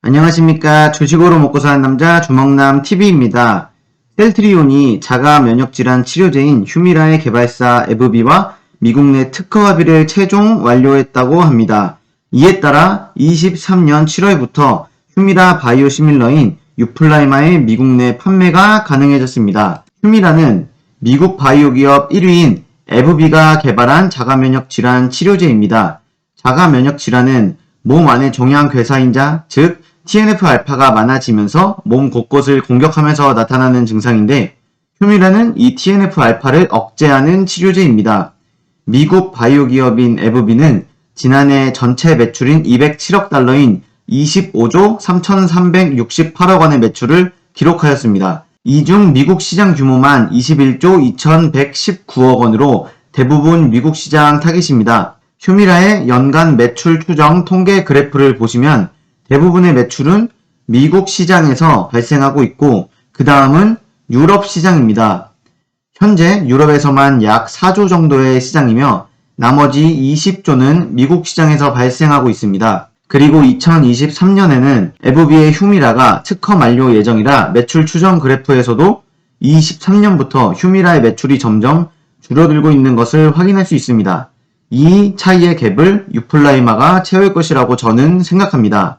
안녕하십니까. 주식으로 먹고 사는 남자 주먹남 TV입니다. 셀트리온이 자가 면역 질환 치료제인 휴미라의 개발사 에브비와 미국 내 특허 합의를 최종 완료했다고 합니다. 이에 따라 23년 7월부터 휴미라 바이오 시밀러인 유플라이마의 미국 내 판매가 가능해졌습니다. 휴미라는 미국 바이오 기업 1위인 에브비가 개발한 자가 면역 질환 치료제입니다. 자가 면역 질환은 몸 안의 종양 괴사인 자, 즉 TNF-알파가 많아지면서 몸 곳곳을 공격하면서 나타나는 증상인데 휴미라는 이 TNF-알파를 억제하는 치료제입니다. 미국 바이오 기업인 에브비는 지난해 전체 매출인 207억 달러인 25조 3,368억 원의 매출을 기록하였습니다. 이 중 미국 시장 규모만 21조 2,119억 원으로 대부분 미국 시장 타깃입니다. 휴미라의 연간 매출 추정 통계 그래프를 보시면 대부분의 매출은 미국 시장에서 발생하고 있고 그 다음은 유럽 시장입니다. 현재 유럽에서만 약 4조 정도의 시장이며 나머지 20조는 미국 시장에서 발생하고 있습니다. 그리고 2023년에는 에브비의 휴미라가 특허 만료 예정이라 매출 추정 그래프에서도 23년부터 휴미라의 매출이 점점 줄어들고 있는 것을 확인할 수 있습니다. 이 차이의 갭을 유플라이마가 채울 것이라고 저는 생각합니다.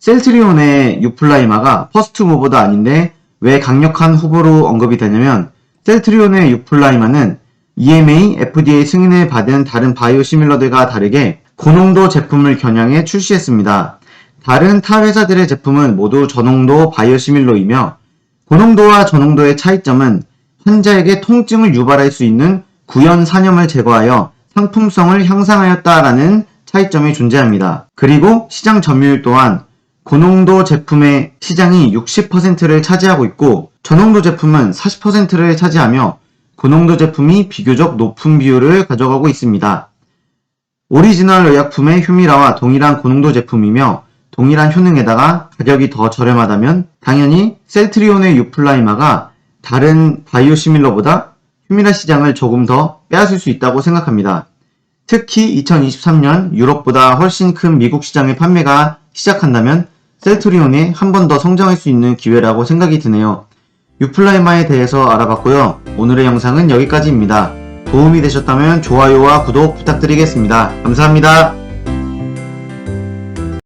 셀트리온의 유플라이마가 퍼스트 무버도 아닌데 왜 강력한 후보로 언급이 되냐면 셀트리온의 유플라이마는 EMA, FDA 승인을 받은 다른 바이오 시밀러들과 다르게 고농도 제품을 겨냥해 출시했습니다. 다른 타 회사들의 제품은 모두 저농도 바이오 시밀러이며 고농도와 저농도의 차이점은 환자에게 통증을 유발할 수 있는 구연 산염을 제거하여 상품성을 향상하였다라는 차이점이 존재합니다. 그리고 시장 점유율 또한 고농도 제품의 시장이 60%를 차지하고 있고 저농도 제품은 40%를 차지하며 고농도 제품이 비교적 높은 비율을 가져가고 있습니다. 오리지널 의약품의 휴미라와 동일한 고농도 제품이며 동일한 효능에다가 가격이 더 저렴하다면 당연히 셀트리온의 유플라이마가 다른 바이오시밀러보다 휴미라 시장을 조금 더 빼앗을 수 있다고 생각합니다. 특히 2023년 유럽보다 훨씬 큰 미국 시장의 판매가 시작한다면 셀트리온이 한 번 더 성장할 수 있는 기회라고 생각이 드네요. 유플라이마에 대해서 알아봤고요. 오늘의 영상은 여기까지입니다. 도움이 되셨다면 좋아요와 구독 부탁드리겠습니다. 감사합니다.